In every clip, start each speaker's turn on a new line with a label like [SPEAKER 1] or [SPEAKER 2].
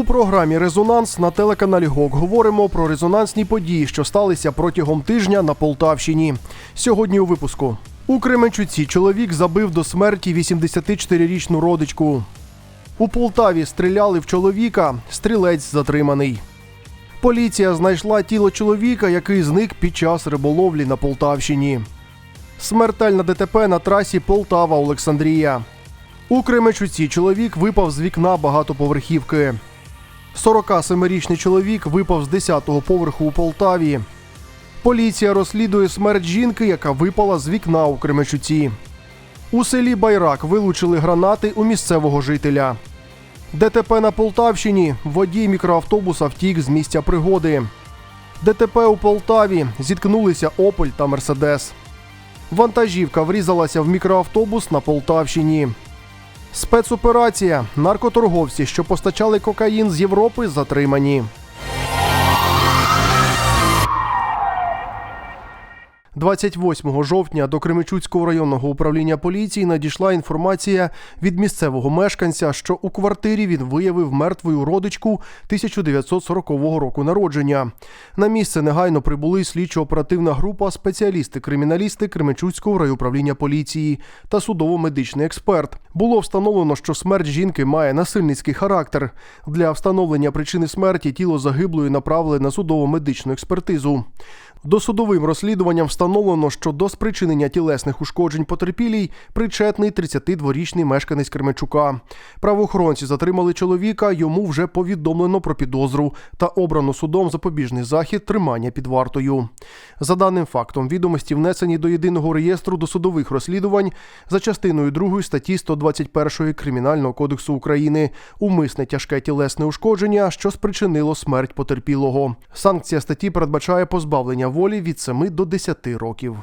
[SPEAKER 1] У програмі Резонанс на телеканалі ГОК говоримо про резонансні події, що сталися протягом тижня на Полтавщині. Сьогодні у випуску у Кременчуці чоловік забив до смерті 84-річну родичку. У Полтаві стріляли в чоловіка, стрілець затриманий. Поліція знайшла тіло чоловіка, який зник під час риболовлі на Полтавщині. Смертельна ДТП на трасі Полтава Олександрія. У Кременчуці чоловік випав з вікна багатоповерхівки. 47-річний чоловік випав з 10-го поверху у Полтаві. Поліція розслідує смерть жінки, яка випала з вікна у Кременчуці. У селі Байрак вилучили гранати у місцевого жителя. ДТП на Полтавщині. Водій мікроавтобуса втік з місця пригоди. ДТП у Полтаві. Зіткнулися Опель та Мерседес. Вантажівка врізалася в мікроавтобус на Полтавщині. Спецоперація. Наркоторговці, що постачали кокаїн з Європи, затримані. 28 жовтня до Кременчуцького районного управління поліції надійшла інформація від місцевого мешканця, що у квартирі він виявив мертвою родичку 1940 року народження. На місце негайно прибули слідчо-оперативна група, спеціалісти-криміналісти Кременчуцького райуправління поліції та судово-медичний експерт. Було встановлено, що смерть жінки має насильницький характер. Для встановлення причини смерті тіло загиблої направили на судово-медичну експертизу. Досудовим розслідуванням встановлено, що до спричинення тілесних ушкоджень потерпілій причетний 32-річний мешканець Кременчука. Правоохоронці затримали чоловіка, йому вже повідомлено про підозру та обрано судом запобіжний захід тримання під вартою. За даним фактом, відомості внесені до єдиного реєстру досудових розслідувань за частиною 2 статті 121 Кримінального кодексу України умисне тяжке тілесне ушкодження, що спричинило смерть потерпілого. Санкція статті передбачає позбавлення волі від 7 до 10 років.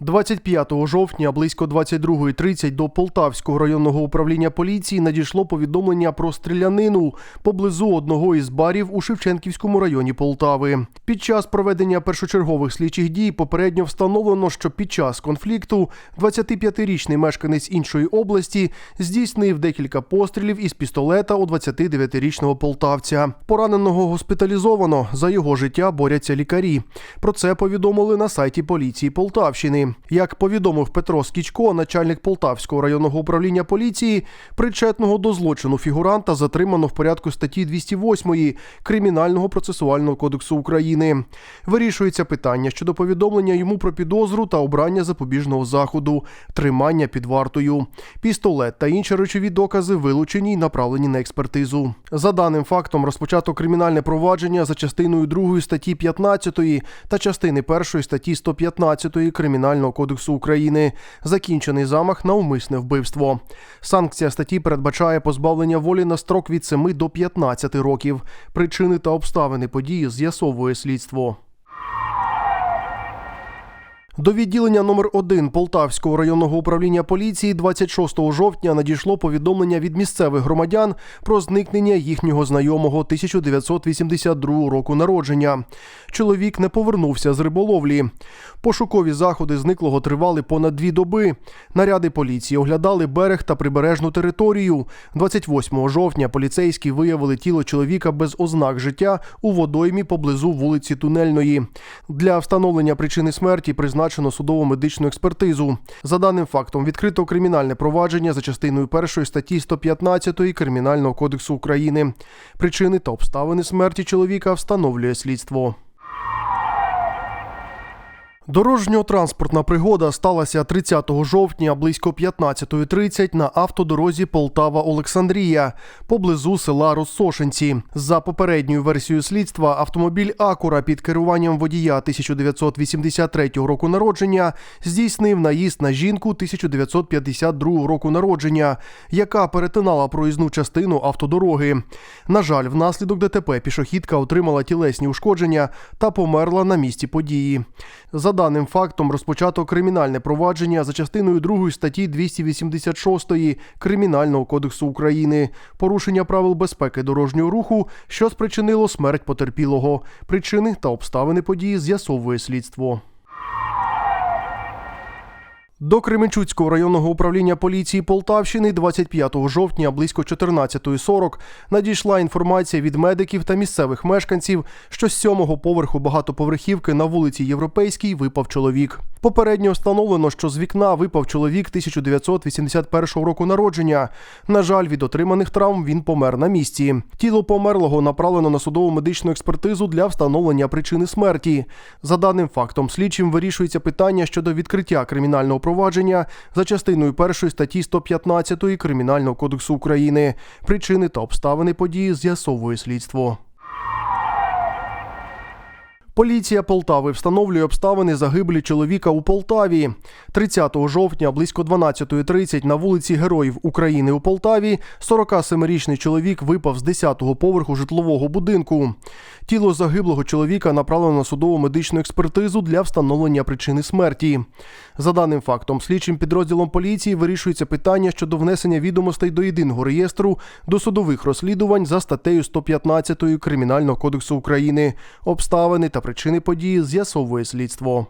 [SPEAKER 1] 25 жовтня близько 22.30 до Полтавського районного управління поліції надійшло повідомлення про стрілянину поблизу одного із барів у Шевченківському районі Полтави. Під час проведення першочергових слідчих дій попередньо встановлено, що під час конфлікту 25-річний мешканець іншої області здійснив декілька пострілів із пістолета у 29-річного полтавця. Пораненого госпіталізовано. За його життя борються лікарі. Про це повідомили на сайті поліції Полтавщини. Як повідомив Петро Скічко, начальник Полтавського районного управління поліції, причетного до злочину фігуранта затримано в порядку статті 208 Кримінального процесуального кодексу України. Вирішується питання щодо повідомлення йому про підозру та обрання запобіжного заходу, тримання під вартою. Пістолет та інші речові докази вилучені й направлені на експертизу. За даним фактом розпочато кримінальне провадження за частиною 2 статті 15 та частини 1 статті 115 Кримінального кодексу України. Закінчений замах на умисне вбивство. Санкція статті передбачає позбавлення волі на строк від 7 до 15 років. Причини та обставини події з'ясовує слідство. До відділення номер 1 Полтавського районного управління поліції 26 жовтня надійшло повідомлення від місцевих громадян про зникнення їхнього знайомого 1982 року народження. Чоловік не повернувся з риболовлі. Пошукові заходи зниклого тривали понад дві доби. Наряди поліції оглядали берег та прибережну територію. 28 жовтня поліцейські виявили тіло чоловіка без ознак життя у водоймі поблизу вулиці Тунельної. Для встановлення причини смерті призначено призначено судово-медичну експертизу. За даним фактом відкрито кримінальне провадження за частиною першої статті 115 Кримінального кодексу України. Причини та обставини смерті чоловіка встановлює слідство. Дорожньо-транспортна пригода сталася 30 жовтня близько 15.30 на автодорозі Полтава-Олександрія поблизу села Розсошенці. За попередньою версією слідства, автомобіль Акура під керуванням водія 1983 року народження здійснив наїзд на жінку 1952 року народження, яка перетинала проїзну частину автодороги. На жаль, внаслідок ДТП пішохідка отримала тілесні ушкодження та померла на місці події. За даним фактом розпочато кримінальне провадження за частиною 2 статті 286 Кримінального кодексу України, порушення правил безпеки дорожнього руху, що спричинило смерть потерпілого. Причини та обставини події з'ясовує слідство. До Кременчуцького районного управління поліції Полтавщини 25 жовтня близько 14.40 надійшла інформація від медиків та місцевих мешканців, що з сьомого поверху багатоповерхівки на вулиці Європейській випав чоловік. Попередньо встановлено, що з вікна випав чоловік 1981 року народження. На жаль, від отриманих травм він помер на місці. Тіло померлого направлено на судово медичну експертизу для встановлення причини смерті. За даним фактом, слідчим вирішується питання щодо відкриття кримінального провадження за частиною першої статті 115 Кримінального кодексу України. Причини та обставини події з'ясовує слідство. Поліція Полтави встановлює обставини загибелі чоловіка у Полтаві. 30 жовтня близько 12.30 на вулиці Героїв України у Полтаві 47-річний чоловік випав з 10-го поверху житлового будинку. Тіло загиблого чоловіка направлено на судову медичну експертизу для встановлення причини смерті. За даним фактом, слідчим підрозділом поліції вирішується питання щодо внесення відомостей до єдиного реєстру досудових розслідувань за статтею 115 Кримінального кодексу України. Обставини та причини події з'ясовує слідство.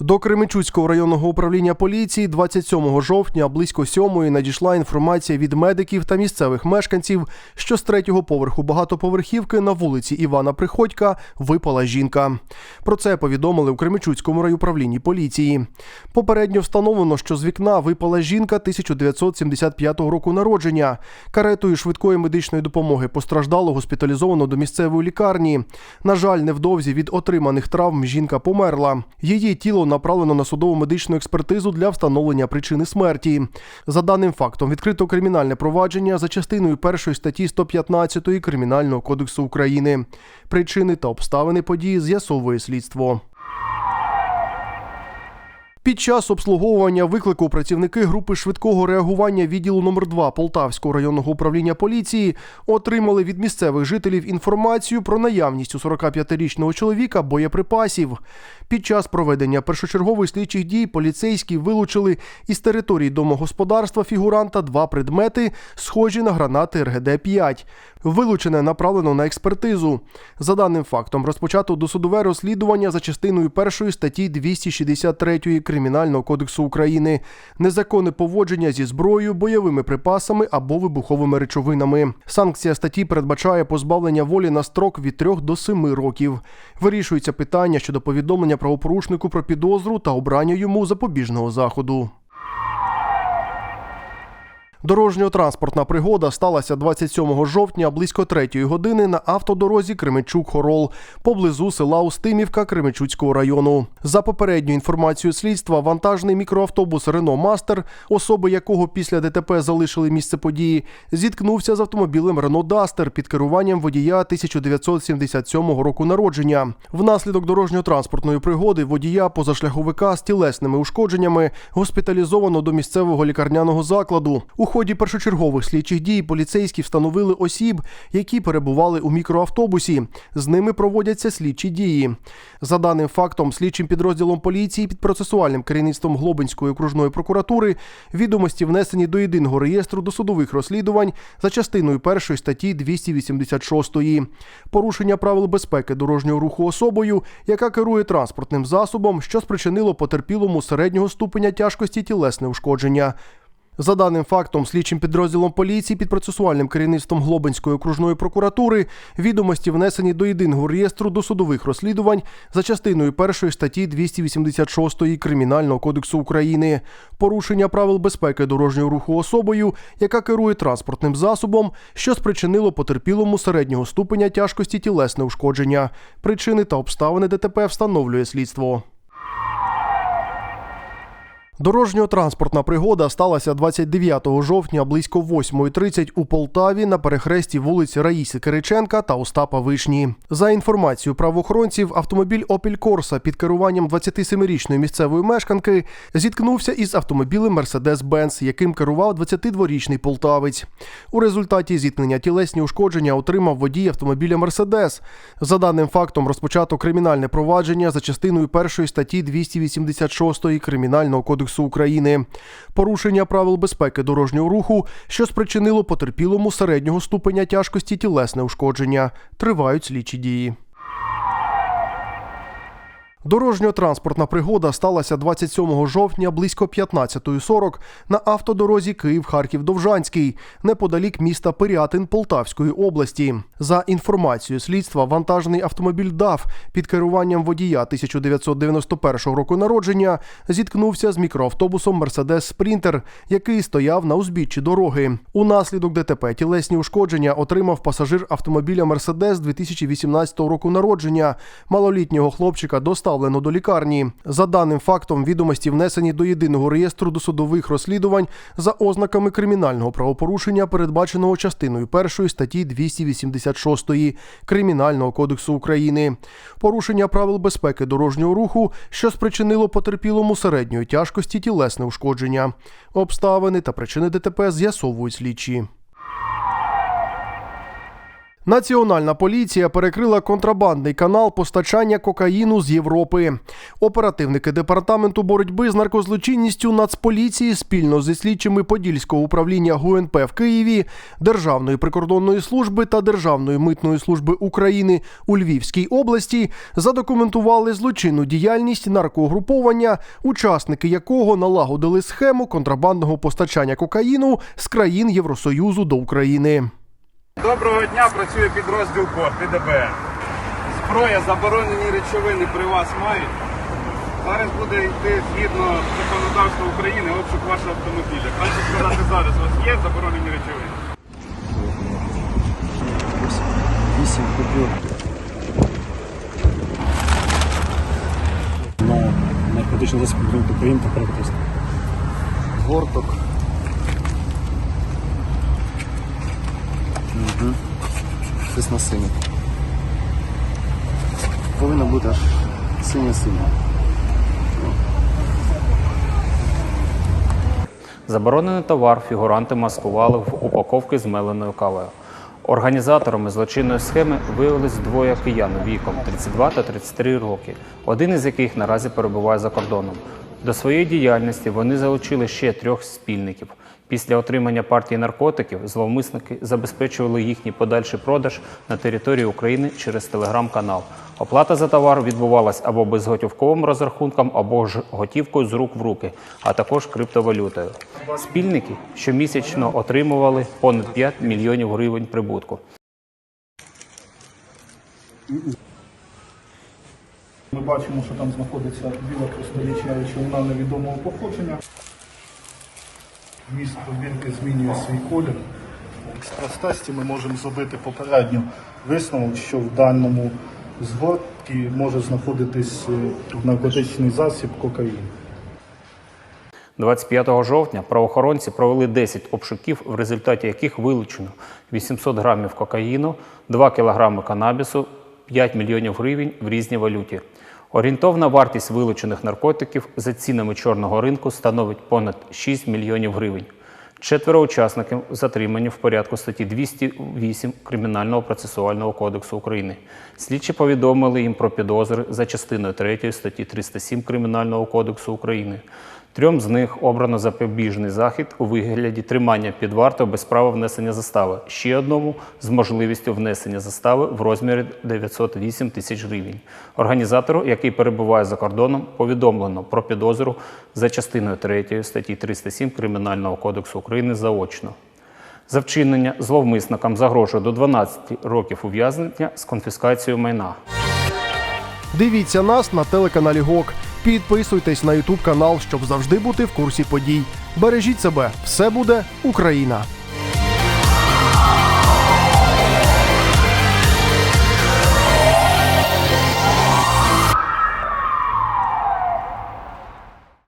[SPEAKER 1] До Кременчуцького районного управління поліції 27 жовтня близько сьомої надійшла інформація від медиків та місцевих мешканців, що з третього поверху багатоповерхівки на вулиці Івана Приходька випала жінка. Про це повідомили у Кременчуцькому райуправлінні поліції. Попередньо встановлено, що з вікна випала жінка 1975 року народження. Каретою швидкої медичної допомоги постраждало госпіталізовано до місцевої лікарні. На жаль, невдовзі від отриманих травм жінка померла. Її тіло направлено на судову медичну експертизу для встановлення причини смерті. За даним фактом, відкрито кримінальне провадження за частиною першої статті 115 Кримінального кодексу України. Причини та обставини події з'ясовує слідство. Під час обслуговування виклику працівники групи швидкого реагування відділу номер 2 Полтавського районного управління поліції отримали від місцевих жителів інформацію про наявність у 45-річного чоловіка боєприпасів. Під час проведення першочергових слідчих дій поліцейські вилучили із території домогосподарства фігуранта два предмети, схожі на гранати РГД-5. Вилучене направлено на експертизу. За даним фактом, розпочато досудове розслідування за частиною першої статті 263 Кримінального кодексу України, незаконне поводження зі зброєю, бойовими припасами або вибуховими речовинами. Санкція статті передбачає позбавлення волі на строк від 3 до 7 років. Вирішується питання щодо повідомлення правопорушнику про підозру та обрання йому запобіжного заходу. Дорожньо-транспортна пригода сталася 27 жовтня близько 3 години на автодорозі Кременчук-Хорол поблизу села Устимівка Кременчуцького району. За попередньою інформацією слідства, вантажний мікроавтобус Рено Мастер, особи якого після ДТП залишили місце події, зіткнувся з автомобілем Рено Дастер під керуванням водія 1977 року народження. Внаслідок дорожньо-транспортної пригоди водія позашляховика з тілесними ушкодженнями госпіталізовано до місцевого лікарняного закладу. У ході першочергових слідчих дій поліцейські встановили осіб, які перебували у мікроавтобусі. З ними проводяться слідчі дії. За даним фактом, слідчим підрозділом поліції під процесуальним керівництвом Глобинської окружної прокуратури відомості внесені до єдиного реєстру досудових розслідувань за частиною першої статті 286. Порушення правил безпеки дорожнього руху особою, яка керує транспортним засобом, що спричинило потерпілому середнього ступеня тяжкості тілесне ушкодження. За даним фактом, слідчим підрозділом поліції під процесуальним керівництвом Глобинської окружної прокуратури відомості внесені до єдиного реєстру досудових розслідувань за частиною першої статті 286 Кримінального кодексу України. Порушення правил безпеки дорожнього руху особою, яка керує транспортним засобом, що спричинило потерпілому середнього ступеня тяжкості тілесне ушкодження. Причини та обставини ДТП встановлює слідство. Дорожньо-транспортна пригода сталася 29 жовтня близько 8.30 у Полтаві на перехресті вулиць Раїси Кириченка та Остапа Вишні. За інформацією правоохоронців, автомобіль Opel Corsa під керуванням 27-річної місцевої мешканки зіткнувся із автомобілем Mercedes-Benz, яким керував 22-річний полтавець. У результаті зіткнення тілесні ушкодження отримав водій автомобіля Mercedes. За даним фактом розпочато кримінальне провадження за частиною першої статті 286 Кримінального кодексу України. Порушення правил безпеки дорожнього руху, що спричинило потерпілому середнього ступеня тяжкості тілесне ушкодження. Тривають слідчі дії. Дорожньо-транспортна пригода сталася 27 жовтня близько 15.40 на автодорозі Київ-Харків-Довжанський, неподалік міста Пирятин Полтавської області. За інформацією слідства, вантажний автомобіль ДАФ під керуванням водія 1991 року народження зіткнувся з мікроавтобусом Мерседес Спрінтер, який стояв на узбіччі дороги. Унаслідок ДТП тілесні ушкодження отримав пасажир автомобіля Мерседес 2018 року народження. Малолітнього хлопчика доставлено до лікарні. За даним фактом, відомості внесені до єдиного реєстру досудових розслідувань за ознаками кримінального правопорушення, передбаченого частиною 1 статті 286 Кримінального кодексу України. Порушення правил безпеки дорожнього руху, що спричинило потерпілому середньої тяжкості тілесне ушкодження. Обставини та причини ДТП з'ясовують слідчі. Національна поліція перекрила контрабандний канал постачання кокаїну з Європи. Оперативники департаменту боротьби з наркозлочинністю Нацполіції спільно зі слідчими Подільського управління ГУНП в Києві, Державної прикордонної служби та Державної митної служби України у Львівській області задокументували злочинну діяльність наркогруповання, учасники якого налагодили схему контрабандного постачання кокаїну з країн Євросоюзу до України.
[SPEAKER 2] Доброго дня, працює підрозділ КОР, ПДБР. Зброя, заборонені речовини при вас мають. Зараз буде йти згідно законодавства України обшук вашого автомобіля. Краще сказати зараз, у вас є заборонені речовини?
[SPEAKER 3] Вісім купюр. На наркотичний засіб України та переписка. Горток. Щось на синій. Повинно бути аж синє-синє.
[SPEAKER 4] Заборонений товар фігуранти маскували в упаковки з меленою кавою. Організаторами злочинної схеми виявились двоє киян віком 32 та 33 роки, один із яких наразі перебуває за кордоном. До своєї діяльності вони залучили ще трьох спільників. Після отримання партії наркотиків зловмисники забезпечували їхній подальший продаж на території України через телеграм-канал. Оплата за товар відбувалась або безготівковим розрахунком, або ж готівкою з рук в руки, а також криптовалютою. Спільники щомісячно отримували понад 5 мільйонів гривень прибутку.
[SPEAKER 5] Ми бачимо, що там знаходиться біла кристалічна речовина невідомого походження. Міст пробірки змінює свій колір. В експрес-тесті ми можемо зробити попередньо висновок, що в даному згортці може знаходитись е, наркотичний засіб кокаїн.
[SPEAKER 4] 25 жовтня правоохоронці провели 10 обшуків, в результаті яких вилучено 800 грамів кокаїну, 2 кілограми канабісу, 5 мільйонів гривень в різній валюті. Орієнтовна вартість вилучених наркотиків за цінами чорного ринку становить понад 6 мільйонів гривень. Четверо учасників затримані в порядку статті 208 Кримінального процесуального кодексу України. Слідчі повідомили їм про підозри за частиною 3 статті 307 Кримінального кодексу України. Трьом з них обрано запобіжний захід у вигляді тримання під вартою без права внесення застави. Ще одному з можливістю внесення застави в розмірі 908 тисяч гривень. Організатору, який перебуває за кордоном, повідомлено про підозру за частиною 3 статті 307 Кримінального кодексу України заочно. За вчинення зловмисникам загрожує до 12 років ув'язнення з конфіскацією майна.
[SPEAKER 1] Дивіться нас на телеканалі ГОК. Підписуйтесь на Ютуб канал, щоб завжди бути в курсі подій. Бережіть себе, все буде Україна!